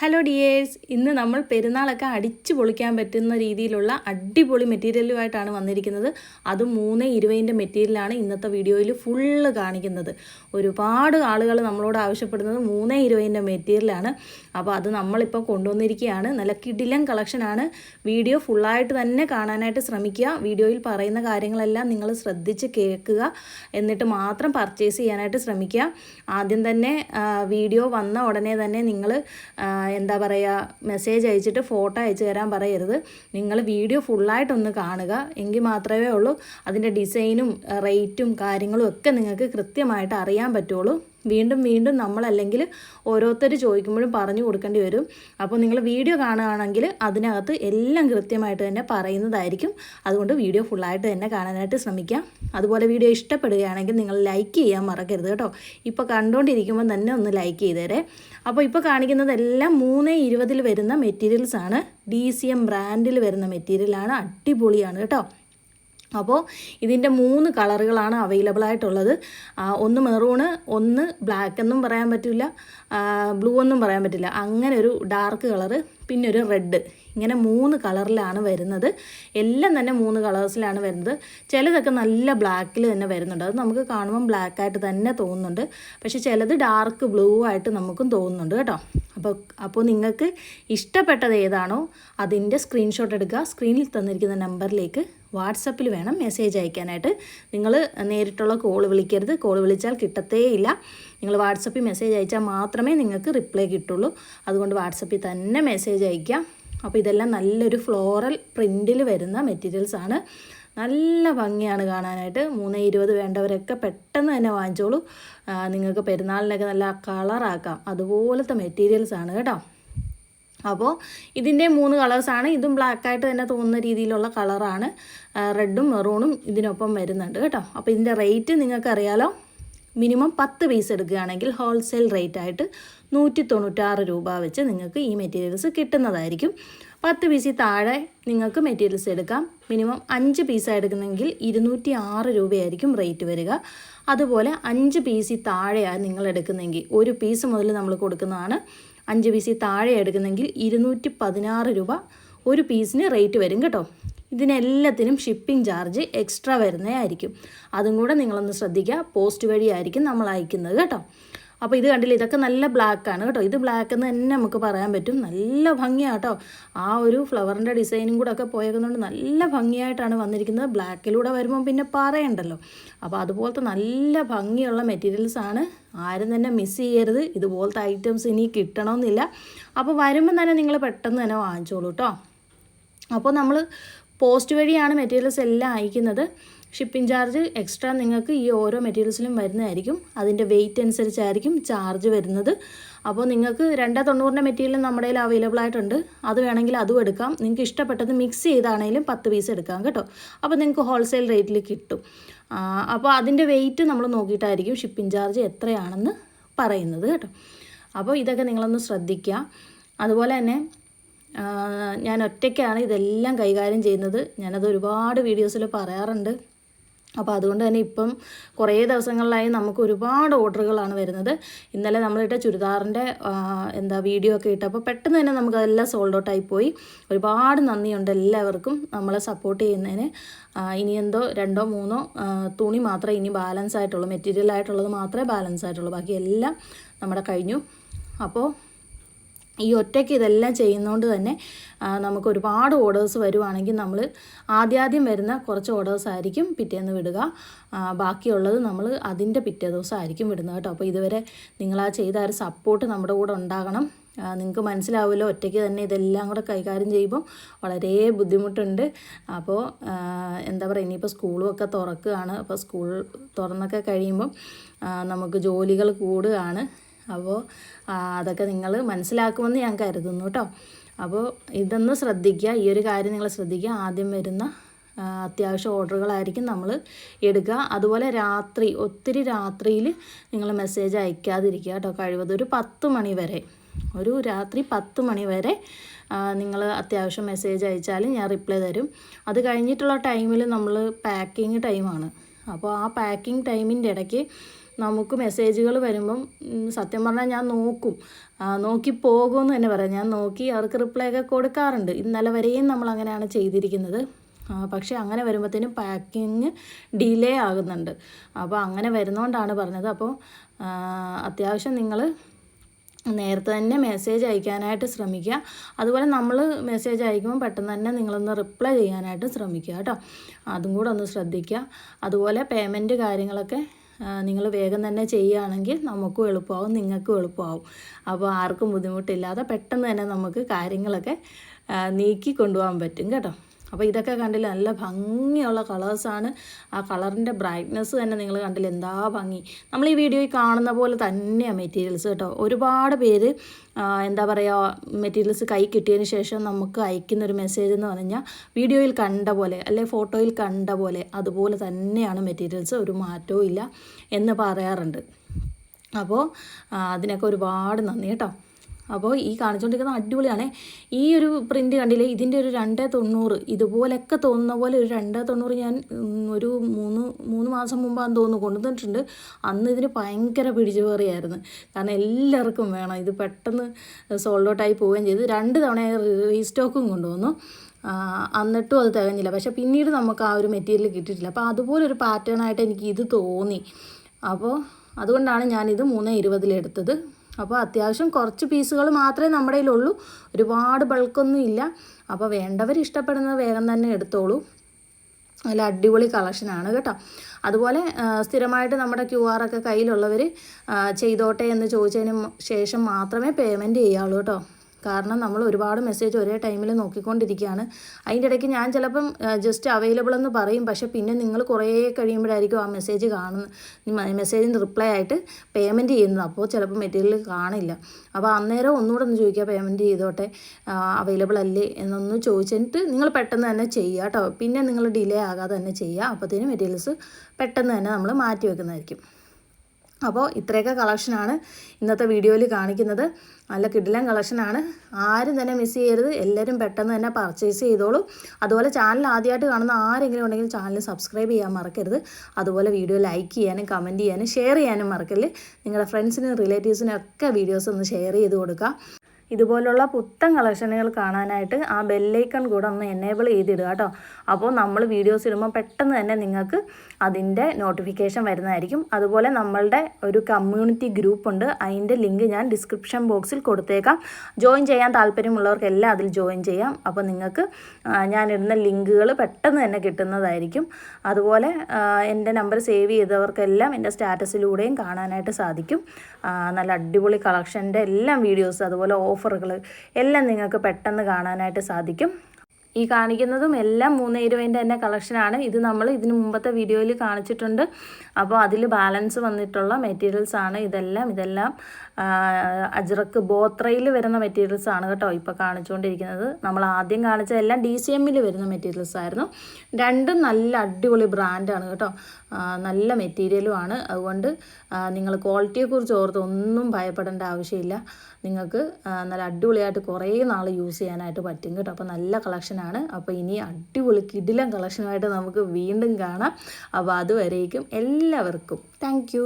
Hello dears ഇന്ന് നമ്മൾ പെരുന്നാളൊക്കെ അടിച്ചു പൊളിക്കാൻ പറ്റുന്ന രീതിയിലുള്ള അടിപൊളി മെറ്റീരിയലുമായിട്ടാണ് വന്നിരിക്കുന്നത്. അത് മൂന്ന് ഇരുപതിന്റെ മെറ്റീരിയലാണ് ഇന്നത്തെ വീഡിയോയിൽ ഫുള്ള് കാണിക്കുന്നത്. ഒരുപാട് ആളുകൾ നമ്മളോട് ആവശ്യപ്പെടുന്നത് മൂന്ന് ഇരുപതിന്റെ മെറ്റീരിയലാണ്. അപ്പോൾ അത് നമ്മളിപ്പോൾ കൊണ്ടുവന്നിരിക്കുകയാണ്. നല്ല കിടിലൻ കളക്ഷനാണ് വീഡിയോ ഫുള്ളായിട്ട് തന്നെ കാണാനായിട്ട് ശ്രമിക്കുക. വീഡിയോയിൽ പറയുന്ന കാര്യങ്ങളെല്ലാം നിങ്ങൾ ശ്രദ്ധിച്ച് കേൾക്കുക. എന്നിട്ട് മാത്രം പർച്ചേസ് ചെയ്യാനായിട്ട് ശ്രമിക്കുക. ആദ്യം തന്നെ വീഡിയോ വന്ന ഉടനെ തന്നെ നിങ്ങൾ എന്താ പറയുക മെസ്സേജ് അയച്ചിട്ട് ഫോട്ടോ അയച്ചു തരാൻ പറയരുത്. നിങ്ങൾ വീഡിയോ ഫുള്ളായിട്ടൊന്ന് കാണുക. എങ്കിൽ മാത്രമേ ഉള്ളൂ. അതിന്റെ ഡിസൈനും റേറ്റും കാര്യങ്ങളും ഒക്കെ നിങ്ങൾക്ക് കൃത്യമായിട്ട് അറിയാൻ പറ്റുള്ളൂ. വീണ്ടും വീണ്ടും നമ്മളല്ലെങ്കിൽ ഓരോരുത്തർ ചോദിക്കുമ്പോഴും പറഞ്ഞു കൊടുക്കേണ്ടി വരും. അപ്പോൾ നിങ്ങൾ വീഡിയോ കാണുകയാണെങ്കിൽ അതിനകത്ത് എല്ലാം കൃത്യമായിട്ട് തന്നെ പറയുന്നതായിരിക്കും. അതുകൊണ്ട് വീഡിയോ ഫുള്ളായിട്ട് തന്നെ കാണാനായിട്ട് ശ്രമിക്കാം. അതുപോലെ വീഡിയോ ഇഷ്ടപ്പെടുകയാണെങ്കിൽ നിങ്ങൾ ലൈക്ക് ചെയ്യാൻ മറക്കരുത് കേട്ടോ. ഇപ്പോൾ കണ്ടുകൊണ്ടിരിക്കുമ്പോൾ തന്നെ ഒന്ന് ലൈക്ക് ചെയ്തേരെ. അപ്പോൾ ഇപ്പോൾ കാണിക്കുന്നതെല്ലാം മൂന്ന് ഇരുപതിൽ വരുന്ന മെറ്റീരിയൽസാണ് ഡി സി എം ബ്രാൻഡിൽ വരുന്ന മെറ്റീരിയലാണ് അടിപൊളിയാണ് കേട്ടോ. അപ്പോൾ ഇതിന്റെ മൂന്ന് കളറുകളാണ് അവൈലബിൾ ആയിട്ടുള്ളത്. ഒന്ന് മെറൂണ് ഒന്ന് ബ്ലാക്ക് എന്നും പറയാൻ പറ്റില്ല. ബ്ലൂ എന്നും പറയാൻ പറ്റില്ല. അങ്ങനെ ഒരു ഡാർക്ക് കളറ് പിന്നെ ഒരു റെഡ് ഇങ്ങനെ മൂന്ന് കളറിലാണ് വരുന്നത്. എല്ലാം തന്നെ മൂന്ന് കളേഴ്സിലാണ് വരുന്നത്. ചിലതൊക്കെ നല്ല ബ്ലാക്കിൽ തന്നെ വരുന്നുണ്ട്. അത് നമുക്ക് കാണുമ്പം ബ്ലാക്കായിട്ട് തന്നെ തോന്നുന്നുണ്ട്. പക്ഷേ ചിലത് ഡാർക്ക് ബ്ലൂ ആയിട്ട് നമുക്കും തോന്നുന്നുണ്ട് കേട്ടോ. അപ്പോൾ അപ്പോൾ നിങ്ങൾക്ക് ഇഷ്ടപ്പെട്ടത് ഏതാണോ അതിന്റെ സ്ക്രീൻഷോട്ട് എടുക്കുക. സ്ക്രീനിൽ തന്നിരിക്കുന്ന നമ്പറിലേക്ക് വാട്സപ്പിൽ വേണം മെസ്സേജ് അയക്കാനായിട്ട്. നിങ്ങൾ നേരിട്ടുള്ള കോൾ വിളിക്കരുത്. കോൾ വിളിച്ചാൽ കിട്ടത്തേയില്ല നിങ്ങൾ വാട്സപ്പിൽ മെസ്സേജ് അയച്ചാൽ മാത്രമേ നിങ്ങൾക്ക് റിപ്ലൈ കിട്ടുള്ളൂ. അതുകൊണ്ട് വാട്സപ്പിൽ തന്നെ മെസ്സേജ് അയക്കാം അപ്പോൾ ഇതെല്ലാം നല്ലൊരു ഫ്ലോറൽ പ്രിന്റിൽ വരുന്ന മെറ്റീരിയൽസ് ആണ്. നല്ല ഭംഗിയാണ് കാണാനായിട്ട്. മൂന്ന് ഇരുപത് വേണ്ടവരൊക്കെ പെട്ടെന്ന് തന്നെ വാങ്ങിച്ചോളൂ. നിങ്ങൾക്ക് പെരുന്നാളിനൊക്കെ നല്ല കളറാക്കാം അതുപോലത്തെ മെറ്റീരിയൽസ് ആണ് കേട്ടോ. അപ്പോൾ ഇതിന്റെ മൂന്ന് കളേഴ്സാണ് ഇതും ബ്ലാക്കായിട്ട് തന്നെ തോന്നുന്ന രീതിയിലുള്ള കളറാണ് റെഡും മെറൂണും ഇതിനൊപ്പം വരുന്നുണ്ട് കേട്ടോ. അപ്പോൾ ഇതിന്റെ റേറ്റ് നിങ്ങൾക്കറിയാലോ മിനിമം പത്ത് പീസ് എടുക്കുകയാണെങ്കിൽ ഹോൾസെയിൽ റേറ്റ് ആയിട്ട് നൂറ്റി തൊണ്ണൂറ്റാറ് രൂപ വെച്ച് നിങ്ങൾക്ക് ഈ മെറ്റീരിയൽസ് കിട്ടുന്നതായിരിക്കും. പത്ത് പീസിൽ താഴെ നിങ്ങൾക്ക് മെറ്റീരിയൽസ് എടുക്കാം. മിനിമം അഞ്ച് പീസാണ് എടുക്കുന്നെങ്കിൽ ഇരുന്നൂറ്റി ആറ് രൂപയായിരിക്കും റേറ്റ് വരിക. അതുപോലെ അഞ്ച് പീസിൽ താഴെയാണ് നിങ്ങൾ എടുക്കുന്നെങ്കിൽ ഒരു പീസ് മുതൽ നമ്മൾ കൊടുക്കുന്നതാണ്. അഞ്ച് പീസിൽ താഴെ എടുക്കുന്നെങ്കിൽ ഇരുന്നൂറ്റി പതിനാറ് രൂപ ഒരു പീസിന് റേറ്റ് വരും കേട്ടോ. ഇതിനെല്ലാത്തിനും ഷിപ്പിംഗ് ചാർജ് എക്സ്ട്രാ വരുന്നതായിരിക്കും. അതും കൂടെ നിങ്ങളൊന്ന് ശ്രദ്ധിക്കുക. പോസ്റ്റ് വഴിയായിരിക്കും നമ്മൾ അയക്കുന്നത് കേട്ടോ. അപ്പോൾ ഇത് കണ്ടില്ല ഇതൊക്കെ നല്ല ബ്ലാക്ക് ആണ് കേട്ടോ. ഇത് ബ്ലാക്ക് എന്ന് തന്നെ നമുക്ക് പറയാൻ പറ്റും. നല്ല ഭംഗിയാണ് കേട്ടോ. ആ ഒരു ഫ്ലവറിന്റെ ഡിസൈനും കൂടെ ഒക്കെ പോയേക്കുന്നതുകൊണ്ട് നല്ല ഭംഗിയായിട്ടാണ് വന്നിരിക്കുന്നത്. ബ്ലാക്കിലൂടെ വരുമ്പോൾ പിന്നെ പറയണ്ടല്ലോ. അപ്പോൾ അതുപോലത്തെ നല്ല ഭംഗിയുള്ള മെറ്റീരിയൽസ് ആണ്. ആരും തന്നെ മിസ് ചെയ്യരുത്. ഇതുപോലത്തെ ഐറ്റംസ് ഇനി കിട്ടണമെന്നില്ല. അപ്പോൾ വരുമ്പോൾ തന്നെ നിങ്ങൾ പെട്ടെന്ന് തന്നെ വാങ്ങിച്ചോളൂ കേട്ടോ. അപ്പോൾ നമ്മൾ പോസ്റ്റ് വഴിയാണ് മെറ്റീരിയൽസ് എല്ലാം അയക്കുന്നത്. ഷിപ്പിംഗ് ചാർജ് എക്സ്ട്രാ നിങ്ങൾക്ക് ഈ ഓരോ മെറ്റീരിയൽസിലും വരുന്നതായിരിക്കും. അതിന്റെ വെയിറ്റ് അനുസരിച്ചായിരിക്കും ചാർജ് വരുന്നത്. അപ്പോൾ നിങ്ങൾക്ക് രണ്ടാ തൊണ്ണൂറിന്റെ മെറ്റീരിയൽ നമ്മുടെ കയ്യിൽ അവൈലബിൾ ആയിട്ടുണ്ട്. അത് വേണമെങ്കിൽ അതും എടുക്കാം. നിങ്ങൾക്ക് ഇഷ്ടപ്പെട്ടത് മിക്സ് ചെയ്താണെങ്കിലും പത്ത് പീസ് എടുക്കാം കേട്ടോ. അപ്പോൾ നിങ്ങൾക്ക് ഹോൾസെയിൽ റേറ്റിൽ കിട്ടും. അപ്പോൾ അതിന്റെ വെയിറ്റ് നമ്മൾ നോക്കിയിട്ടായിരിക്കും ഷിപ്പിംഗ് ചാർജ് എത്രയാണെന്ന് പറയുന്നത് കേട്ടോ. അപ്പോൾ ഇതൊക്കെ നിങ്ങളൊന്ന് ശ്രദ്ധിക്കുക. അതുപോലെ തന്നെ ഞാൻ ഒറ്റയ്ക്കാണ് ഇതെല്ലാം കൈകാര്യം ചെയ്യുന്നത്. ഞാനത് ഒരുപാട് വീഡിയോസിൽ പറയാറുണ്ട്. അപ്പോൾ അതുകൊണ്ട് തന്നെ ഇപ്പം കുറേ ദിവസങ്ങളിലായി നമുക്ക് ഒരുപാട് ഓർഡറുകളാണ് വരുന്നത്. ഇന്നലെ നമ്മളിട്ട ചുരിദാറിന്റെ എന്താ വീഡിയോ ഒക്കെ ഇട്ടപ്പോൾ പെട്ടെന്ന് തന്നെ നമുക്ക് അതെല്ലാം സോൾഡ് ഔട്ട് ആയി പോയി. ഒരുപാട് നന്ദിയുണ്ട് എല്ലാവർക്കും നമ്മളെ സപ്പോർട്ട് ചെയ്യുന്നതിന്. ഇനി എന്തോ രണ്ടോ മൂന്നോ തുണി മാത്രമേ ഇനി ബാലൻസ് ആയിട്ടുള്ളൂ. മെറ്റീരിയൽ ആയിട്ടുള്ളത് മാത്രമേ ബാലൻസ് ആയിട്ടുള്ളൂ. ബാക്കി എല്ലാം നമ്മുടെ കഴിഞ്ഞു. അപ്പോൾ ഈ ഒറ്റയ്ക്ക് ഇതെല്ലാം ചെയ്യുന്നതുകൊണ്ട് തന്നെ നമുക്ക് ഒരുപാട് ഓർഡേഴ്സ് വരുവാണെങ്കിൽ നമ്മൾ ആദ്യാദ്യം വരുന്ന കുറച്ച് ഓർഡേഴ്സ് ആയിരിക്കും പിറ്റേന്ന് വിടുക. ബാക്കിയുള്ളത് നമ്മൾ അതിന്റെ പിറ്റേ ദിവസം ആയിരിക്കും വിടുന്നത് കേട്ടോ. അപ്പോൾ ഇതുവരെ നിങ്ങൾ ആ ചെയ്ത ഒരു സപ്പോർട്ട് നമ്മുടെ കൂടെ ഉണ്ടാകണം. നിങ്ങൾക്ക് മനസ്സിലാവുമല്ലോ ഒറ്റയ്ക്ക് തന്നെ ഇതെല്ലാം കൂടെ കൈകാര്യം ചെയ്യുമ്പോൾ വളരെ ബുദ്ധിമുട്ടുണ്ട്. അപ്പോൾ എന്താ പറയുക ഇനിയിപ്പോൾ സ്കൂളും ഒക്കെ തുറക്കുകയാണ്. അപ്പോൾ സ്കൂൾ തുറന്നൊക്കെ കഴിയുമ്പം നമുക്ക് ജോലികൾ കൂടുകയാണ്. അപ്പോൾ അതൊക്കെ നിങ്ങൾ മനസ്സിലാക്കുമെന്ന് ഞാൻ കരുതുന്നു കേട്ടോ അപ്പോൾ ഇതൊന്ന് ശ്രദ്ധിക്കുക. ഈ ഒരു കാര്യം നിങ്ങൾ ശ്രദ്ധിക്കുക. ആദ്യം വരുന്ന അത്യാവശ്യം ഓർഡറുകളായിരിക്കും നമ്മൾ എടുക്കുക. അതുപോലെ രാത്രി ഒത്തിരി രാത്രിയിൽ നിങ്ങൾ മെസ്സേജ് അയക്കാതിരിക്കുക കേട്ടോ കഴിവതും ഒരു പത്ത് മണി വരെ. ഒരു രാത്രി പത്ത് മണി വരെ നിങ്ങൾ അത്യാവശ്യം മെസ്സേജ് അയച്ചാൽ ഞാൻ റിപ്ലൈ തരും. അത് കഴിഞ്ഞിട്ടുള്ള ടൈമിൽ നമ്മൾ പാക്കിങ് ടൈമാണ്. അപ്പോൾ ആ പാക്കിംഗ് ടൈമിന്റെ ഇടയ്ക്ക് നമുക്ക് മെസ്സേജുകൾ വരുമ്പം സത്യം പറഞ്ഞാൽ ഞാൻ നോക്കും. നോക്കി പോകുമെന്ന് തന്നെ പറയാം. ഞാൻ നോക്കി അവർക്ക് റിപ്ലൈ ഒക്കെ കൊടുക്കാറുണ്ട്. ഇന്നലെ വരെയും നമ്മൾ അങ്ങനെയാണ് ചെയ്തിരിക്കുന്നത്. പക്ഷെ അങ്ങനെ വരുമ്പോഴത്തേനും പാക്കിങ് ഡിലേ ആകുന്നുണ്ട്. അപ്പോൾ അങ്ങനെ വരുന്നതുകൊണ്ടാണ് പറഞ്ഞത്. അപ്പോൾ അത്യാവശ്യം നിങ്ങൾ നേരത്തെ തന്നെ മെസ്സേജ് അയക്കാനായിട്ട് ശ്രമിക്കുക. അതുപോലെ നമ്മൾ മെസ്സേജ് അയക്കുമ്പോൾ പെട്ടെന്ന് തന്നെ നിങ്ങളൊന്ന് റിപ്ലൈ ചെയ്യാനായിട്ട് ശ്രമിക്കുക കേട്ടോ. അതും കൂടെ ഒന്ന് ശ്രദ്ധിക്കുക. അതുപോലെ പേയ്മെന്റ് കാര്യങ്ങളൊക്കെ നിങ്ങൾ വേഗം തന്നെ ചെയ്യുകയാണെങ്കിൽ നമുക്കും എളുപ്പമാവും നിങ്ങൾക്കും എളുപ്പമാവും. അപ്പോൾ ആർക്കും ബുദ്ധിമുട്ടില്ലാതെ പെട്ടെന്ന് തന്നെ നമുക്ക് കാര്യങ്ങളൊക്കെ നീക്കി കൊണ്ടുപോകാൻ പറ്റും കേട്ടോ. അപ്പോൾ ഇതൊക്കെ കണ്ടില്ല നല്ല ഭംഗിയുള്ള കളേഴ്സാണ് ആ കളറിന്റെ ബ്രൈറ്റ്നെസ് തന്നെ നിങ്ങൾ കണ്ടില്ല എന്താ ഭംഗി. നമ്മൾ ഈ വീഡിയോയിൽ കാണുന്ന പോലെ തന്നെയാണ് മെറ്റീരിയൽസ് കേട്ടോ. ഒരുപാട് പേര് എന്താ പറയുക മെറ്റീരിയൽസ് കൈ കിട്ടിയതിന് ശേഷം നമുക്ക് അയക്കുന്ന ഒരു മെസ്സേജ് എന്ന് പറഞ്ഞാൽ വീഡിയോയിൽ കണ്ട പോലെ അല്ലെ ഫോട്ടോയിൽ കണ്ട പോലെ അതുപോലെ തന്നെയാണ് മെറ്റീരിയൽസ് ഒരു മാറ്റവും ഇല്ല എന്ന് പറയാറുണ്ട്. അപ്പോൾ അതിനൊക്കെ ഒരുപാട് നന്ദി കേട്ടോ. അപ്പോൾ ഈ കാണിച്ചുകൊണ്ടിരിക്കുന്ന അടിപൊളിയാണ്. ഈ ഒരു പ്രിന്റ് കണ്ടില്ലേ? ഇതിന്റെ ഒരു രണ്ട് തൊണ്ണൂറ്. ഇതുപോലൊക്കെ തോന്നുന്ന പോലെ ഒരു രണ്ട് തൊണ്ണൂറ് ഞാൻ ഒരു മൂന്ന് മൂന്ന് മാസം മുമ്പാന്ന് തോന്നുന്നു കൊണ്ടുവന്നിട്ടുണ്ട്. അന്ന് ഇതിന് ഭയങ്കര പിടിച്ചു കയറിയായിരുന്നു കാരണം എല്ലാവർക്കും വേണം. ഇത് പെട്ടെന്ന് സോൾഡ് ഔട്ടായി പോവുകയും ചെയ്ത്. രണ്ട് തവണ റീസ്റ്റോക്കും കൊണ്ടുവന്നു. എന്നിട്ടും അത് തികഞ്ഞില്ല. പക്ഷേ പിന്നീട് നമുക്ക് ആ ഒരു മെറ്റീരിയൽ കിട്ടിയിട്ടില്ല. അപ്പോൾ അതുപോലൊരു പാറ്റേൺ ആയിട്ട് എനിക്ക് ഇത് തോന്നി. അപ്പോൾ അതുകൊണ്ടാണ് ഞാനിത് മൂന്ന് ഇരുപതിലെടുത്തത് അപ്പോൾ അത്യാവശ്യം കുറച്ച് പീസുകൾ മാത്രമേ നമ്മുടെ കയ്യിലുള്ളൂ. ഒരുപാട് ബൾക്കൊന്നും ഇല്ല. അപ്പോൾ വേണ്ടവർ ഇഷ്ടപ്പെടുന്നത് വേഗം തന്നെ എടുത്തോളൂ. നല്ല അടിപൊളി കളക്ഷനാണ് കേട്ടോ. അതുപോലെ സ്ഥിരമായിട്ട് നമ്മുടെ ക്യു ആർ ഒക്കെ കയ്യിലുള്ളവർ ചെയ്തോട്ടെ എന്ന് ചോദിച്ചതിന് ശേഷം മാത്രമേ പേയ്മെന്റ് ചെയ്യാവുള്ളൂ കേട്ടോ. കാരണം നമ്മൾ ഒരുപാട് മെസ്സേജ് ഒരേ ടൈമിൽ നോക്കിക്കൊണ്ടിരിക്കുകയാണ്. അതിന്റെ ഇടയ്ക്ക് ഞാൻ ചിലപ്പം ജസ്റ്റ് അവൈലബിൾ എന്ന് പറയും. പക്ഷേ പിന്നെ നിങ്ങൾ കുറേ കഴിയുമ്പോഴായിരിക്കും ആ മെസ്സേജ് കാണുന്നത് മെസ്സേജിന് റിപ്ലൈ ആയിട്ട് പേയ്മെന്റ് ചെയ്യുന്നത്. അപ്പോൾ ചിലപ്പോൾ മെറ്റീരിയൽ കാണില്ല. അപ്പോൾ അന്നേരം ഒന്നുകൂടെ ഒന്ന് ചോദിക്കുക പേയ്മെന്റ് ചെയ്തോട്ടെ അവൈലബിൾ അല്ലേ എന്നൊന്ന് ചോദിച്ചിട്ട് നിങ്ങൾ പെട്ടെന്ന് തന്നെ ചെയ്യുക കേട്ടോ. പിന്നെ നിങ്ങൾ ഡിലേ ആകാതെ തന്നെ ചെയ്യുക. അപ്പോഴത്തേനും മെറ്റീരിയൽസ് പെട്ടെന്ന് തന്നെ നമ്മൾ മാറ്റി വെക്കുന്നതായിരിക്കും. അപ്പോൾ ഇത്രയൊക്കെ കളക്ഷനാണ് ഇന്നത്തെ വീഡിയോയിൽ കാണിക്കുന്നത്. നല്ല കിടിലൻ കളക്ഷനാണ് ആരും തന്നെ മിസ് ചെയ്യരുത്. എല്ലാവരും പെട്ടെന്ന് തന്നെ പർച്ചേസ് ചെയ്തോളൂ. അതുപോലെ ചാനൽ ആദ്യമായിട്ട് കാണുന്ന ആരെങ്കിലും ഉണ്ടെങ്കിൽ ചാനൽ സബ്സ്ക്രൈബ് ചെയ്യാൻ മറക്കരുത്. അതുപോലെ വീഡിയോ ലൈക്ക് ചെയ്യാനും കമന്റ് ചെയ്യാനും ഷെയർ ചെയ്യാനും മറക്കല്ലേ നിങ്ങളുടെ ഫ്രണ്ട്സിനും റിലേറ്റീവ്സിനും ഒക്കെ വീഡിയോസ് ഒന്ന് ഷെയർ ചെയ്ത് കൊടുക്കുക. ഇതുപോലുള്ള പുത്തൻ കളക്ഷനുകൾ കാണാനായിട്ട് ആ ബെല്ലൈക്കൺ കൂടെ ഒന്ന് എനേബിൾ ചെയ്തിടുക കേട്ടോ. അപ്പോൾ നമ്മൾ വീഡിയോസ് ഇടുമ്പോൾ പെട്ടെന്ന് തന്നെ നിങ്ങൾക്ക് അതിന്റെ നോട്ടിഫിക്കേഷൻ വരുന്നതായിരിക്കും. അതുപോലെ നമ്മളുടെ ഒരു കമ്മ്യൂണിറ്റി ഗ്രൂപ്പ് ഉണ്ട്. അതിന്റെ ലിങ്ക് ഞാൻ ഡിസ്ക്രിപ്ഷൻ ബോക്സിൽ കൊടുത്തേക്കാം. ജോയിൻ ചെയ്യാൻ താല്പര്യമുള്ളവർക്കെല്ലാം അതിൽ ജോയിൻ ചെയ്യാം. അപ്പോൾ നിങ്ങൾക്ക് ഞാനിടുന്ന ലിങ്കുകൾ പെട്ടെന്ന് തന്നെ കിട്ടുന്നതായിരിക്കും. അതുപോലെ എന്റെ നമ്പർ സേവ് ചെയ്തവർക്കെല്ലാം എന്റെ സ്റ്റാറ്റസിലൂടെയും കാണാനായിട്ട് സാധിക്കും. നല്ല അടിപൊളി കളക്ഷന്റെ എല്ലാം വീഡിയോസ് അതുപോലെ ഓഫറുകൾ എല്ലാം നിങ്ങൾക്ക് പെട്ടെന്ന് കാണാനായിട്ട് സാധിക്കും. ഈ കാണിക്കുന്നതും എല്ലാം മൂന്ന് ഇരുപതിന്റെ തന്നെ കളക്ഷനാണ്. ഇത് നമ്മൾ ഇതിന് മുമ്പത്തെ വീഡിയോയിൽ കാണിച്ചിട്ടുണ്ട്. അപ്പോൾ അതിൽ ബാലൻസ് വന്നിട്ടുള്ള മെറ്റീരിയൽസ് ആണ്. ഇതെല്ലാം ഇതെല്ലാം അജ്രക്ക് ബോത്രയിൽ വരുന്ന മെറ്റീരിയൽസ് ആണ് കേട്ടോ ഇപ്പോൾ കാണിച്ചുകൊണ്ടിരിക്കുന്നത്. നമ്മൾ ആദ്യം കാണിച്ച എല്ലാം ഡി സി എമ്മിൽ വരുന്ന മെറ്റീരിയൽസ് ആയിരുന്നു. രണ്ടും നല്ല അടിപൊളി ബ്രാൻഡാണ് കേട്ടോ. നല്ല മെറ്റീരിയലും ആണ്. അതുകൊണ്ട് നിങ്ങൾ ക്വാളിറ്റിയെക്കുറിച്ച് ഓർത്ത് ഒന്നും ഭയപ്പെടേണ്ട ആവശ്യമില്ല. നിങ്ങൾക്ക് നല്ല അടിപൊളിയായിട്ട് കുറേ നാൾ യൂസ് ചെയ്യാനായിട്ട് പറ്റും കേട്ടോ. അപ്പോൾ നല്ല കളക്ഷനാണ് അപ്പോൾ ഇനി അടിപൊളി കിടിലൻ കളക്ഷനുമായിട്ട് നമുക്ക് വീണ്ടും കാണാം. അപ്പോൾ അതുവരേക്കും എല്ലാവർക്കും. താങ്ക്